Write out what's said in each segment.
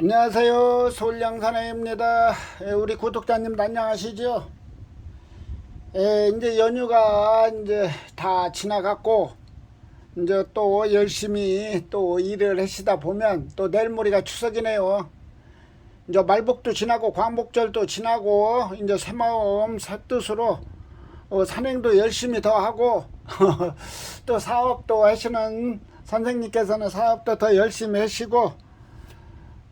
안녕하세요. 서울양산회입니다. 예, 우리 구독자님도 안녕하시죠? 예, 이제 연휴가 이제 다 지나갔고, 이제 또 열심히 또 일을 하시다 보면 또 내일 모레가 추석이네요. 이제 말복도 지나고 광복절도 지나고 이제 새마음 새뜻으로 어, 산행도 열심히 더 하고 또 사업도 하시는 선생님께서는 사업도 더 열심히 하시고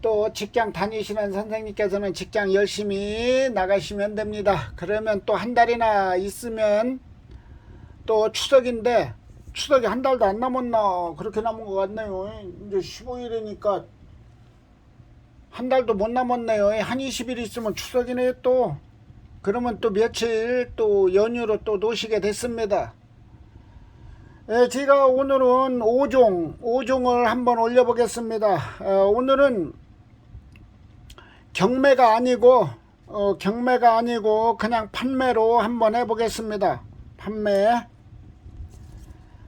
또 직장 다니시는 선생님께서는 직장 열심히 나가시면 됩니다. 그러면 또 한 달이나 있으면 또 추석인데 추석이 한 달도 안 남았나 그렇게 남은 것 같네요. 이제 15일이니까 한 달도 못 남았네요. 한 20일 있으면 추석이네요 또. 그러면 또 며칠 또 연휴로 또 노시게 됐습니다. 예, 제가 오늘은 5종, 5종을 한번 올려보겠습니다. 어, 오늘은 경매가 아니고, 어, 경매가 아니고 그냥 판매로 한번 해보겠습니다. 판매.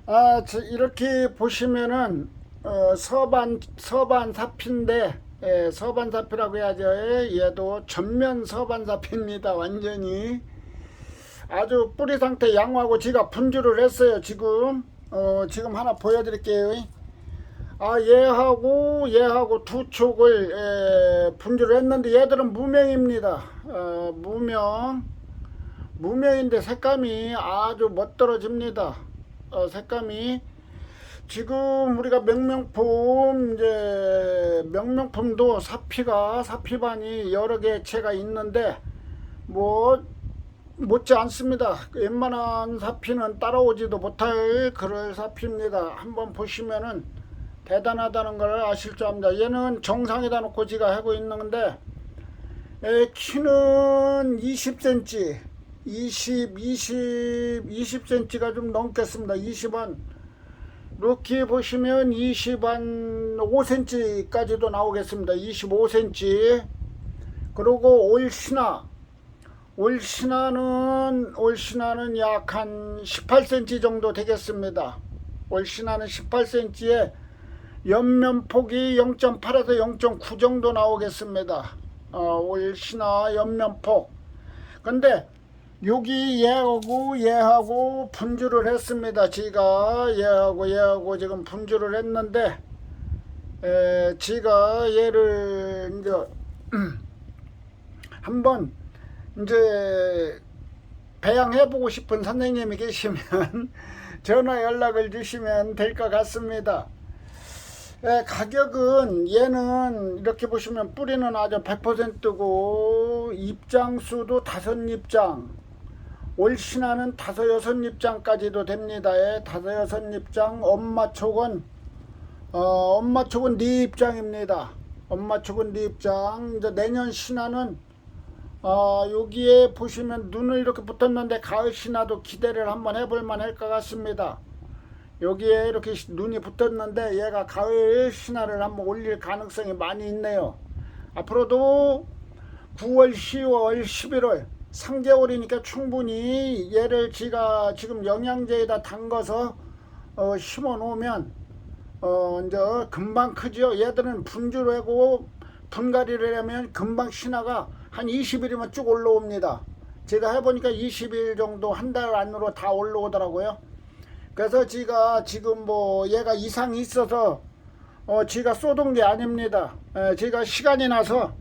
아, 저 이렇게 보시면은, 어, 서반, 서반 사피인데, 예, 서반 사피라고 해야죠. 예, 얘도 전면 서반 사피입니다. 완전히. 아주 뿌리 상태 양호하고 제가 분주를 했어요 지금 어 지금 하나 보여드릴게요 아 얘하고 얘하고 두 촉을 에, 분주를 했는데 얘들은 무명입니다 어, 무명 무명인데 색감이 아주 멋들어집니다 어, 색감이 지금 우리가 명명품 이제 명명품도 사피가 사피반이 여러 개체가 있는데 뭐 못지 않습니다. 웬만한 사피는 따라오지도 못할 그럴 사피입니다. 한번 보시면은 대단하다는 걸 아실 줄 압니다. 얘는 정상에다 놓고 지가 하고 있는데 에, 키는 20cm, 20, 20, 20cm가 좀 넘겠습니다. 20한 이렇게 보시면 20한 5cm까지도 나오겠습니다. 25cm 그리고 올 신화 올 신화는 올 신화는 약 한 18cm 정도 되겠습니다. 올 신화는 18cm에 옆면폭이 0.8에서 0.9 정도 나오겠습니다. 어, 올 신화 옆면폭. 근데 여기 얘하고 얘하고 분주를 했습니다. 제가 얘하고 얘하고 지금 분주를 했는데 에, 제가 얘를 이제 한번 이제 배양해 보고 싶은 선생님이 계시면 전화 연락을 주시면 될 것 같습니다. 예, 가격은 얘는 이렇게 보시면 뿌리는 아주 100%고 입장수도 다섯 입장 올 신화는 다섯 여섯 입장까지도 됩니다. 예, 다섯 여섯 입장 엄마 촉은 어, 엄마 촉은 네 입장입니다. 엄마 촉은 네 입장 이제 내년 신화는 어, 여기에 보시면 눈을 이렇게 붙었는데 가을 신화도 기대를 한번 해볼 만할 것 같습니다. 여기에 이렇게 눈이 붙었는데 얘가 가을 신화를 한번 올릴 가능성이 많이 있네요. 앞으로도 9월, 10월, 11월 3개월이니까 충분히 얘를 지가 지금 영양제에다 담가서 어, 심어 놓으면 어, 이제 금방 크죠. 얘들은 분주를 하고 분갈이를 하면 금방 신화가 한 20일이면 쭉 올라옵니다. 제가 해보니까 20일 정도 한 달 안으로 다 올라오더라고요. 그래서 제가 지금 뭐 얘가 이상이 있어서 어 제가 쏟은 게 아닙니다. 에, 제가 시간이 나서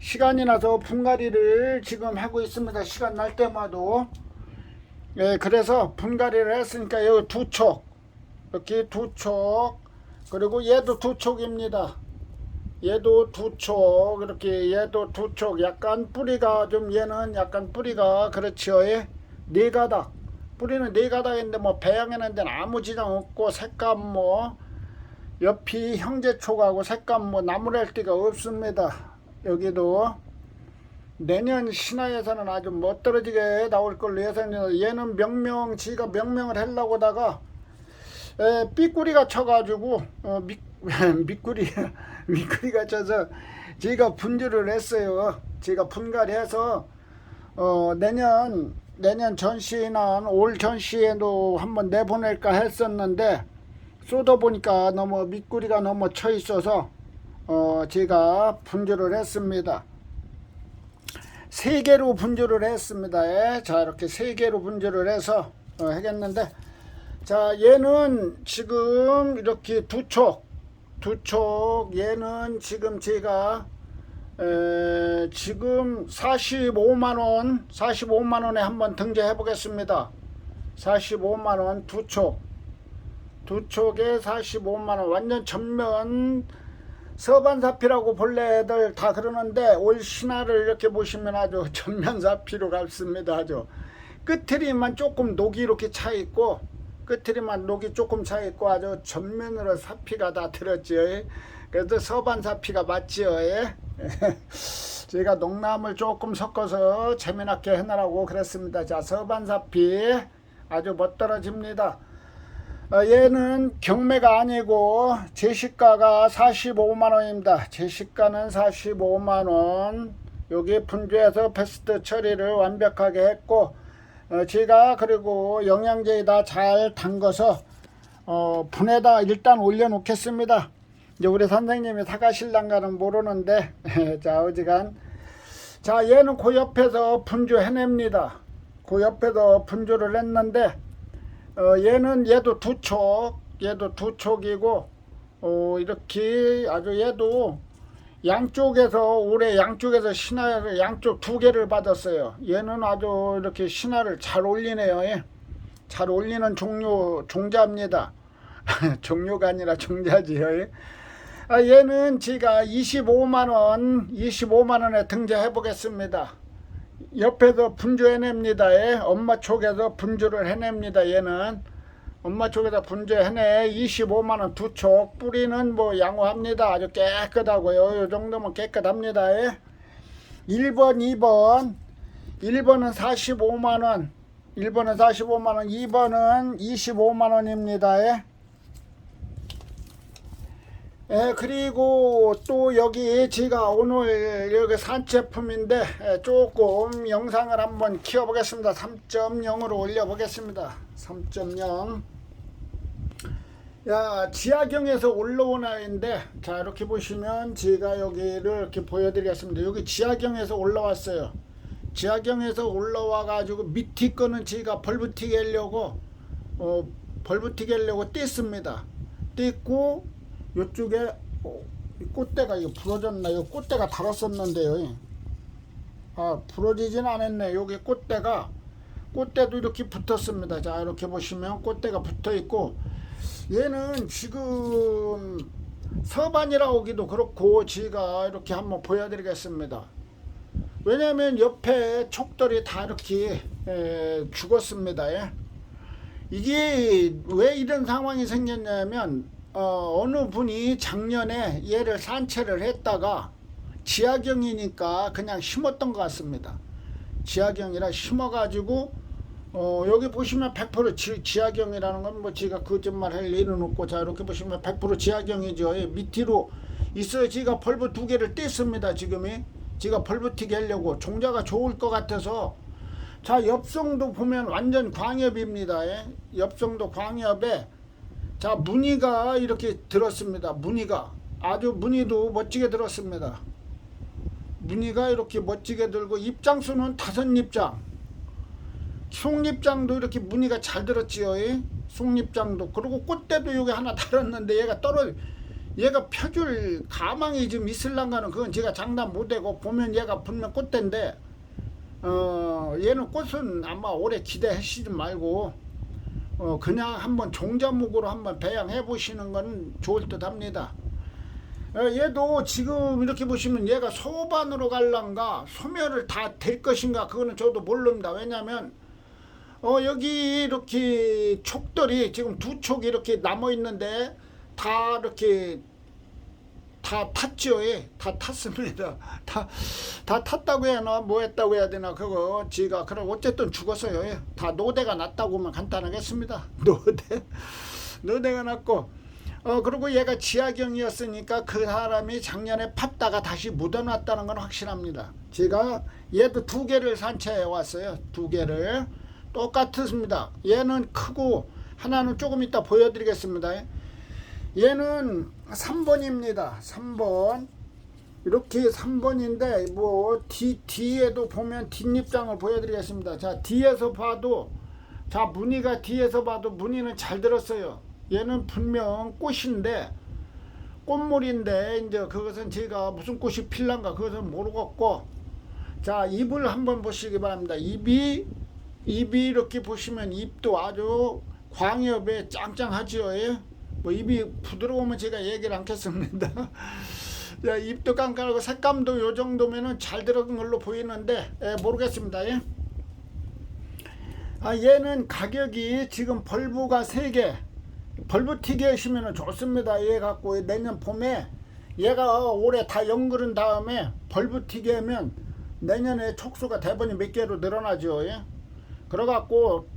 시간이 나서 분갈이를 지금 하고 있습니다. 시간 날 때마다 예, 그래서 분갈이를 했으니까 여기 두 촉, 이렇게 두 촉, 그리고 얘도 두 촉입니다. 얘도 두 촉, 이렇게 얘도 두 촉, 약간 뿌리가 좀 얘는 약간 뿌리가 그렇지요. 예? 네 가닥. 뿌리는 네 가닥인데 뭐 배양하는 데는 아무 지장 없고 색감 뭐 옆이 형제촉하고 색감 뭐 나무랄 데가 없습니다. 여기도 내년 신화에서는 아주 멋들어지게 나올 걸로 예상해요. 얘는 명명 지가 명명을 하려고 다가 에, 삐꾸리가 쳐가지고 어, 미, 미꾸리 미꾸리가 쳐서 제가 분주를 했어요. 제가 분갈이해서 어, 내년 내년 전시는 올 전시에도 한번 내보낼까 했었는데 쏟아 보니까 너무 미꾸리가 너무 쳐 있어서 어, 제가 분주를 했습니다. 세 개로 분주를 했습니다. 예. 자 이렇게 세 개로 분주를 해서 어, 하겠는데 자 얘는 지금 이렇게 두 촉, 두 촉 얘는 지금 제가 에, 지금 45만 원, 45만 원에 한번 등재해 보겠습니다. 45만 원 두 촉, 두 촉에 45만 원 완전 전면 서반사피라고 본래들 다 그러는데 올 신화를 이렇게 보시면 아주 전면사피로 같습니다. 아주 끝트리만 조금 녹이 이렇게 차 있고 끝트리만 녹이 조금 차 있고 아주 전면으로 사피가 다 들었죠. 그래서 서반사 피가 맞지요. 예? 제가 농담을 조금 섞어서 재미나게 해놓으라고 그랬습니다. 자 서반사 피 아주 멋떨어집니다. 어, 얘는 경매가 아니고 제시가가 45만 원입니다. 제시가는 45만 원. 여기 분주해서 패스트 처리를 완벽하게 했고 어, 제가 그리고 영양제에다 잘 담궈서 어, 분에다 일단 올려놓겠습니다. 이제 우리 선생님이 사가실랑가는 모르는데 자 어지간 자 얘는 그 옆에서 분주 해냅니다. 그 옆에서 분주를 했는데 어, 얘는 얘도 두 촉, 얘도 두 촉이고, 어, 이렇게 아주 얘도 양쪽에서 올해 양쪽에서 신화를 양쪽 두 개를 받았어요. 얘는 아주 이렇게 신화를 잘 올리네요. 예. 잘 올리는 종료 종자입니다. 종료가 아니라 종자지요. 예. 아, 얘는 제가 25만 원, 25만 원에 등재해 보겠습니다. 옆에서 분주 해냅니다. 예. 엄마 쪽에서 분주를 해냅니다. 얘는 엄마 쪽에서 분주 해내 25만원 두 촉 뿌리는 뭐 양호합니다. 아주 깨끗하고요. 이 정도면 깨끗합니다. 예. 1번 2번 1번은 45만원 1번은 45만원 2번은 25만원입니다. 예. 예, 그리고 또 여기 제가 오늘 여기 산제품인데 예, 조금 영상을 한번 키워보겠습니다. 3.0으로 올려보겠습니다. 3.0. 야, 지하경에서 올라온 아이인데, 자, 이렇게 보시면 제가 여기를 이렇게 보여드리겠습니다. 여기 지하경에서 올라왔어요. 지하경에서 올라와가지고 밑에 거는 제가 벌브티게 하려고, 어, 벌브티게 하려고 뗐습니다. 뗐고, 요쪽에 어, 이 꽃대가 이거 부러졌나? 이 꽃대가 달았었는데요. 아 부러지진 않았네. 여기 꽃대가 꽃대도 이렇게 붙었습니다. 자 이렇게 보시면 꽃대가 붙어 있고 얘는 지금 서반이라 오기도 그렇고 제가 이렇게 한번 보여드리겠습니다. 왜냐하면 옆에 촉들이 다 이렇게 에, 죽었습니다. 예. 이게 왜 이런 상황이 생겼냐면 어, 어느 분이 작년에 얘를 산채를 했다가 지하경이니까 그냥 심었던 것 같습니다. 지하경이라 심어가지고 어, 여기 보시면 100% 지, 지하경이라는 건뭐 제가 거짓말 할 일은 없고 자 이렇게 보시면 100% 지하경이죠. 예, 밑으로 있어요. 제가 벌브 두 개를 뗐습니다. 지금이 제가 벌브 튀게 하려고 종자가 좋을 것 같아서 자 엽성도 보면 완전 광엽입니다. 예? 엽성도 광엽에 자 무늬가 이렇게 들었습니다. 무늬가 아주 무늬도 멋지게 들었습니다. 무늬가 이렇게 멋지게 들고 입장수는 다섯 입장. 속립장도 이렇게 무늬가 잘 들었지요. 예? 속립장도 그리고 꽃대도 여기 하나 달았는데 얘가 떨어 얘가 펴줄 가망이 좀 있을랑가는 그건 제가 장담 못하고 보면 얘가 분명 꽃대인데 어 얘는 꽃은 아마 오래 기대하시지 말고 어 그냥 한번 종자목으로 한번 배양해 보시는 건 좋을 듯 합니다. 어, 얘도 지금 이렇게 보시면 얘가 소반으로 갈란가 소멸을 다 될 것인가 그거는 저도 모릅니다. 왜냐하면 어 여기 이렇게 촉들이 지금 두 촉이 이렇게 남아 있는데 다 이렇게 다 탔죠. 예. 다 탔습니다. 다, 다 탔다고 해야 하나, 뭐 했다고 해야 되나, 그거, 지가, 그럼 어쨌든 죽었어요. 예. 다 노대가 났다고 하면 간단하겠습니다. 노대. 노대가 났고, 어, 그리고 얘가 지하경이었으니까 그 사람이 작년에 팠다가 다시 묻어놨다는 건 확실합니다. 제가 얘도 두 개를 산채해 왔어요. 두 개를. 똑같습니다. 얘는 크고, 하나는 조금 이따 보여드리겠습니다. 얘는 3번입니다. 3번. 이렇게 3번인데 뭐 뒤, 뒤에도 보면 뒷입장을 보여드리겠습니다. 자 뒤에서 봐도 자 무늬가 뒤에서 봐도 무늬는 잘 들었어요. 얘는 분명 꽃인데 꽃물인데 이제 그것은 제가 무슨 꽃이 필란가 그것은 모르겠고 자 입을 한번 보시기 바랍니다. 입이 입이 이렇게 보시면 입도 아주 광엽에 짱짱하지요. 예? 뭐 입이 부드러우면 제가 얘기를 않겠습니다. 자, 입도 깐깐하고 색감도 요 정도면은 잘 들어간 걸로 보이는데 예, 모르겠습니다. 예? 아 얘는 가격이 지금 벌브가 3개 벌브 튀게 하시면 좋습니다. 얘 갖고 내년 봄에 얘가 올해 다 연그른 다음에 벌브 튀게 하면 내년에 촉수가 대번이 몇 개로 늘어나죠. 예? 그래갖고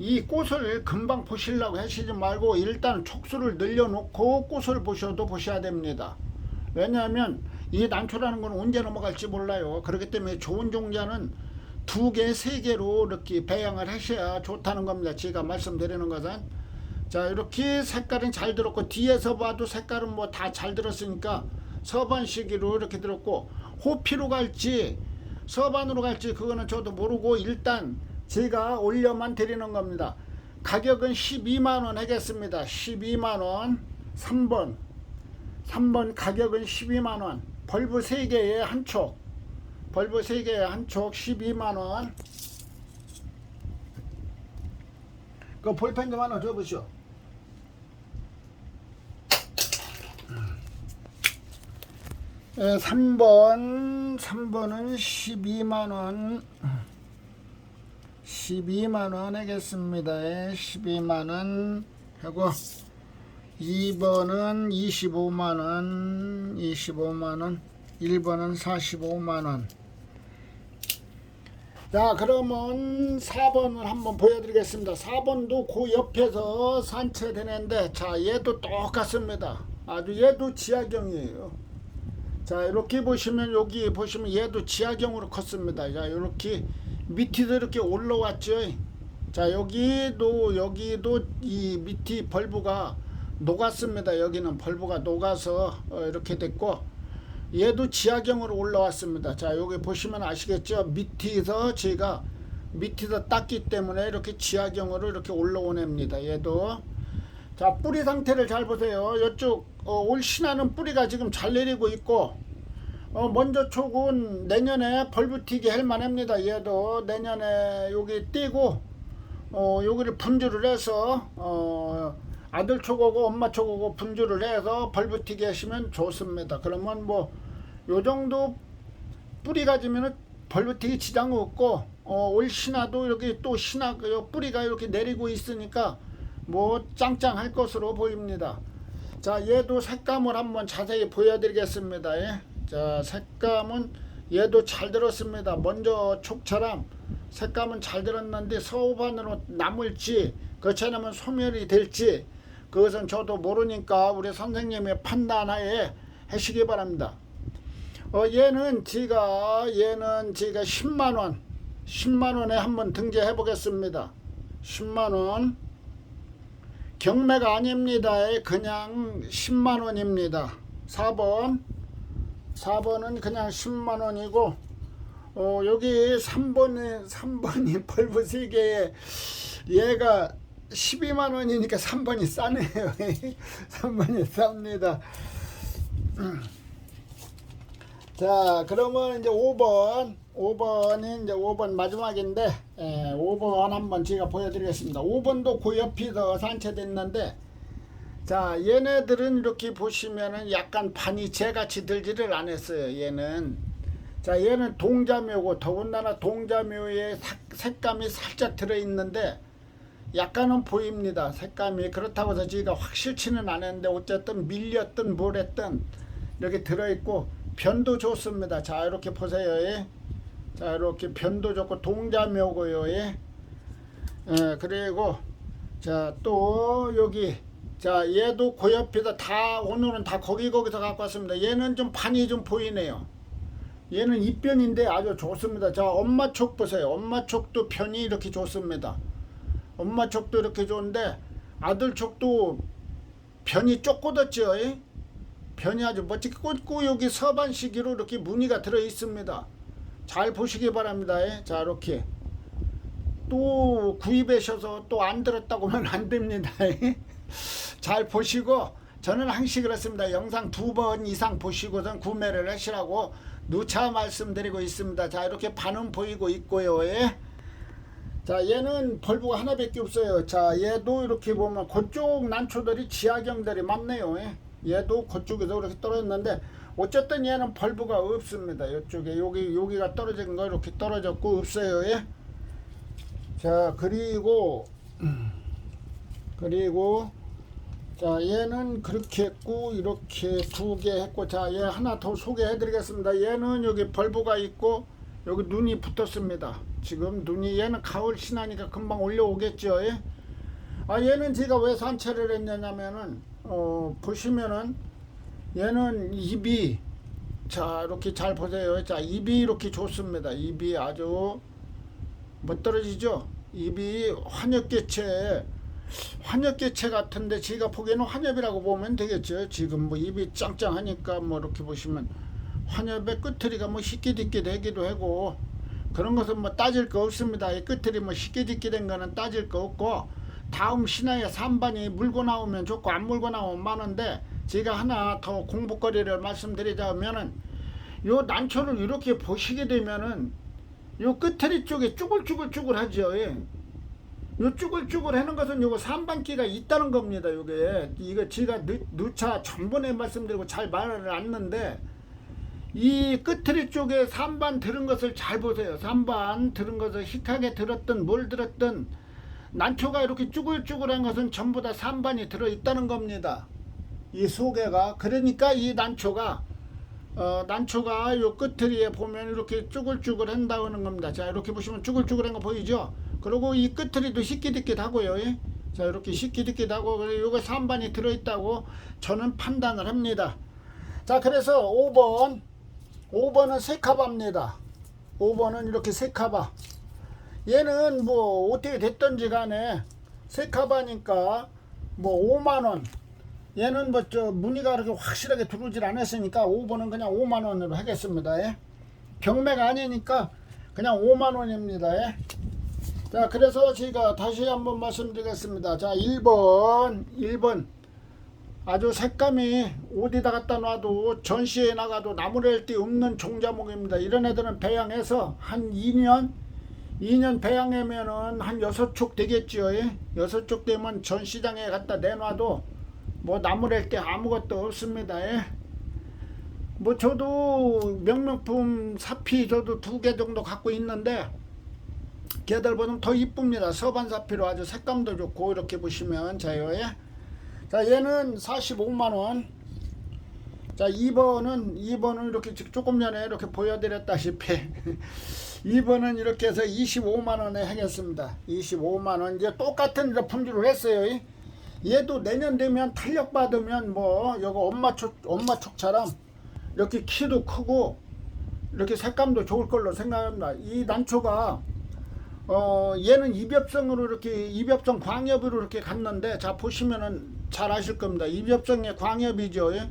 이 꽃을 금방 보시려고 하시지 말고 일단 촉수를 늘려놓고 꽃을 보셔도 보셔야 됩니다. 왜냐하면 이 난초라는 건 언제 넘어갈지 몰라요. 그렇기 때문에 좋은 종자는 두 개, 세 개로 이렇게 배양을 하셔야 좋다는 겁니다. 제가 말씀드리는 것은. 자, 이렇게 색깔은 잘 들었고, 뒤에서 봐도 색깔은 뭐 다 잘 들었으니까 서반 시기로 이렇게 들었고, 호피로 갈지, 서반으로 갈지, 그거는 저도 모르고, 일단 제가 올려만 드리는 겁니다. 가격은 12만원 하겠습니다. 12만원. 3번. 3번 가격은 12만원. 벌브 3개에 한 촉. 벌브 3개에 한촉 12만원. 그 볼펜 좀 하나 줘보시오. 예, 3번, 3번은 12만원. 12만원 하겠습니다. 예, 12만원 하고, 2번은 25만원, 25만원, 1번은 45만원. 자, 그러면 4번을 한번 보여드리겠습니다. 4번도 그 옆에서 산채되는데, 자, 얘도 똑같습니다. 아주 얘도 지하경이에요. 자, 이렇게 보시면, 여기 보시면 얘도 지하경으로 컸습니다. 자, 이렇게 밑에도 이렇게 올라왔죠. 자, 여기도, 여기도 이 밑이 벌브가 녹았습니다. 여기는 벌브가 녹아서 어, 이렇게 됐고 얘도 지하경으로 올라왔습니다. 자 여기 보시면 아시겠죠? 밑에서 제가 밑에서 땄기 때문에 이렇게 지하경으로 이렇게 올라온 애입니다. 얘도 자 뿌리 상태를 잘 보세요. 이쪽 어, 올 신화는 뿌리가 지금 잘 내리고 있고 어, 먼저 촉은 내년에 벌브튀기 할 만합니다. 얘도 내년에 여기 띄고 어, 여기를 분주를 해서 어, 아들 초고고 엄마 초고고 분주를 해서 벌브튀기 하시면 좋습니다. 그러면 뭐 요 정도 뿌리 가 지면은 벌브튀기 지장 없고 어, 올 신화도 이렇게 또 신화 요 뿌리가 이렇게 내리고 있으니까 뭐 짱짱할 것으로 보입니다. 자 얘도 색감을 한번 자세히 보여드리겠습니다. 예. 자 색감은 얘도 잘 들었습니다. 먼저 촉처럼 색감은 잘 들었는데 서우반으로 남을지 그렇지 않으면 소멸이 될지 그것은 저도 모르니까 우리 선생님의 판단하에 하시기 바랍니다. 어, 얘는 제가 얘는 제가 10만 원 10만 원에 한번 등재해 보겠습니다. 10만 원 경매가 아닙니다. 그냥 10만 원입니다. 4번 4번은 그냥 10만 원이고 어, 여기 3번에 3번이 벌브 3개에 얘가 12만 원이니까 3번이 싸네요. 3번이 쌉니다. 자, 그러면 이제 5번, 5번이 이제 5번 마지막인데, 예, 5번 한번 제가 보여드리겠습니다. 5번도 그 옆에서 산채됐는데, 자, 얘네들은 이렇게 보시면은 약간 반이 재같이 들지를 않았어요. 얘는. 자, 얘는 동자묘고, 더군다나 동자묘에 색감이 살짝 들어있는데, 약간은 보입니다. 색감이 그렇다고 해서 저희가 확실치는 않았는데 어쨌든 밀렸든 뭐랬든 이렇게 들어있고 변도 좋습니다. 자 이렇게 보세요. 예. 자 이렇게 변도 좋고 동자묘고요. 예. 예, 그리고 자 또 여기 자 얘도 그 옆에다 다 오늘은 다 거기 거기서 갖고 왔습니다. 얘는 좀 반이 좀 보이네요. 얘는 입변인데 아주 좋습니다. 자 엄마 촉 보세요. 엄마 촉도 편이 이렇게 좋습니다. 엄마 촉도 이렇게 좋은데 아들 촉도 변이 쪼꼬졌죠. 변이 아주 멋지게 꽂고 여기 서반 시기로 이렇게 무늬가 들어 있습니다. 잘 보시기 바랍니다. 예. 자 이렇게 또 구입하셔서 또 안 들었다고 하면 안 됩니다. 예. 잘 보시고 저는 항시 그렇습니다. 영상 두 번 이상 보시고선 구매를 하시라고 누차 말씀드리고 있습니다. 자 이렇게 반응 보이고 있고요. 예. 자 얘는 벌브가 하나밖에 없어요. 자 얘도 이렇게 보면 그쪽 난초들이 지하경들이 많네요. 예. 얘도 그쪽에서 이렇게 떨어졌는데 어쨌든 얘는 벌브가 없습니다. 이쪽에 여기 여기가 떨어진 거 이렇게 떨어졌고 없어요. 예. 자 그리고 그리고 자 얘는 그렇게 했고 이렇게 두 개 했고 자 얘 하나 더 소개해 드리겠습니다. 얘는 여기 벌브가 있고 여기 눈이 붙었습니다. 지금 눈이 얘는 가을 지나니까 금방 올려오겠죠 예? 아 얘는 제가 왜 산채를 했냐면은 어 보시면은 얘는 입이 자 이렇게 잘 보세요. 자 입이 이렇게 좋습니다. 입이 아주 못 떨어지죠? 입이 환엽개체 환엽개체 같은데 제가 보기에는 환엽이라고 보면 되겠죠. 지금 뭐 입이 짱짱하니까 뭐 이렇게 보시면 환엽의 끝트리가 뭐 희끼디끼 되기도 하고 그런 것은 뭐 따질 거 없습니다. 이 끝트리 뭐 희끼디끼 된 거는 따질 거 없고 다음 신화의 산반이 물고 나오면 좋고 안 물고 나오면 많은데 제가 하나 더 공부거리를 말씀드리자면은 요 난초를 이렇게 보시게 되면은 요 끝트리 쪽에 쭈글쭈글쭈글하죠. 예. 요 쭈글쭈글 하는 것은 요거 삼반기가 있다는 겁니다. 요게 이거 제가 누, 누차 전번에 말씀드리고 잘 말을 않는데 이 끝트리 쪽에 삼반 들은 것을 잘 보세요. 삼반 들은 것을 희하게 들었든 뭘 들었든 난초가 이렇게 쭈글쭈글한 것은 전부 다 삼반이 들어 있다는 겁니다. 이 속에가 그러니까 이 난초가 어, 난초가 요 끝트리에 보면 이렇게 쭈글쭈글 한다는 겁니다. 자 이렇게 보시면 쭈글쭈글한 거 보이죠? 그리고 이 끝트리도 시끼디끼하고요. 예? 자 이렇게 시끼디끼하고 그리고 요거 3반이 들어있다고 저는 판단을 합니다. 자 그래서 5번 5번은 세카바입니다. 5번은 이렇게 세카바 얘는 뭐 어떻게 됐던지 간에 세카바니까 뭐 5만원 얘는 뭐 저 무늬가 그렇게 확실하게 들어오질 않았으니까 5번은 그냥 5만원으로 하겠습니다. 예? 경매가 아니니까 그냥 5만원입니다. 예? 자 그래서 제가 다시 한번 말씀드리겠습니다. 자 1번 1번. 아주 색감이 어디다 갖다 놔도 전시에 나가도 나무랄 데 없는 종자목입니다. 이런 애들은 배양해서 한 2년 2년 배양하면은 한 6촉 되겠죠 예? 6촉 되면 전시장에 갖다 내놔도 뭐 나무랄 데 아무것도 없습니다. 예? 뭐 저도 명명품 사피 저도 두 개 정도 갖고 있는데 걔들보다는 더 이쁩니다. 서반사피로 아주 색감도 좋고 이렇게 보시면 자요. 예? 자 얘는 45만원 자 2번은 2번은 이렇게 조금 전에 이렇게 보여드렸다시피 2번은 이렇게 해서 25만원에 하겠습니다. 25만원 이제 똑같은 품질을 했어요. 예? 얘도 내년 되면 탄력 받으면 뭐 이거 엄마 촉 엄마 촉처럼 이렇게 키도 크고 이렇게 색감도 좋을 걸로 생각합니다. 이 난초가 어 얘는 입엽성으로 이렇게 입엽성 광엽으로 이렇게 갔는데 자 보시면은 잘 아실 겁니다. 입엽성의 광엽이죠. 예?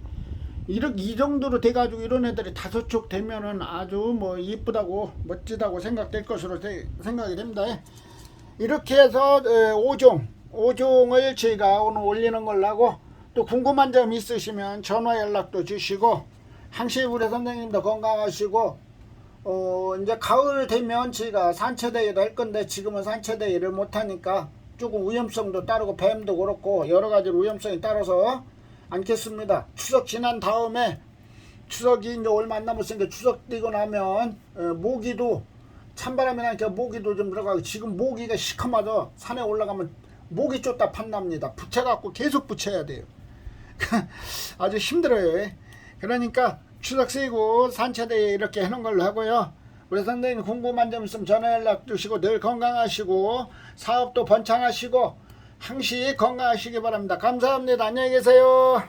이렇게 이 정도로 돼가지고 이런 애들이 다섯 촉 되면은 아주 뭐 이쁘다고 멋지다고 생각될 것으로 되- 생각이 됩니다. 예? 이렇게 해서 어, 5종 5종을 제가 오늘 올리는 걸로 하고 또 궁금한 점 있으시면 전화 연락도 주시고 항시 우리 선생님도 건강하시고 어 이제 가을 되면 제가 산채 대회도 할 건데 지금은 산채 대회를 못 하니까 조금 위험성도 따르고 뱀도 그렇고 여러 가지 위험성이 따라서 않겠습니다. 추석 지난 다음에 추석이 이제 얼마 안 남았으니까 추석 뛰고 나면 어, 모기도 찬바람이 나니까 모기도 좀 들어가고 지금 모기가 시커마져 산에 올라가면 모기 쫓다 판납니다. 붙여갖고 계속 붙여야 돼요. 아주 힘들어요. 예. 그러니까 추석 세고 산채대회 이렇게 해놓은 걸로 하고요. 우리 선생님 궁금한 점 있으면 전화 연락 주시고 늘 건강하시고 사업도 번창하시고 항시 건강하시기 바랍니다. 감사합니다. 안녕히 계세요.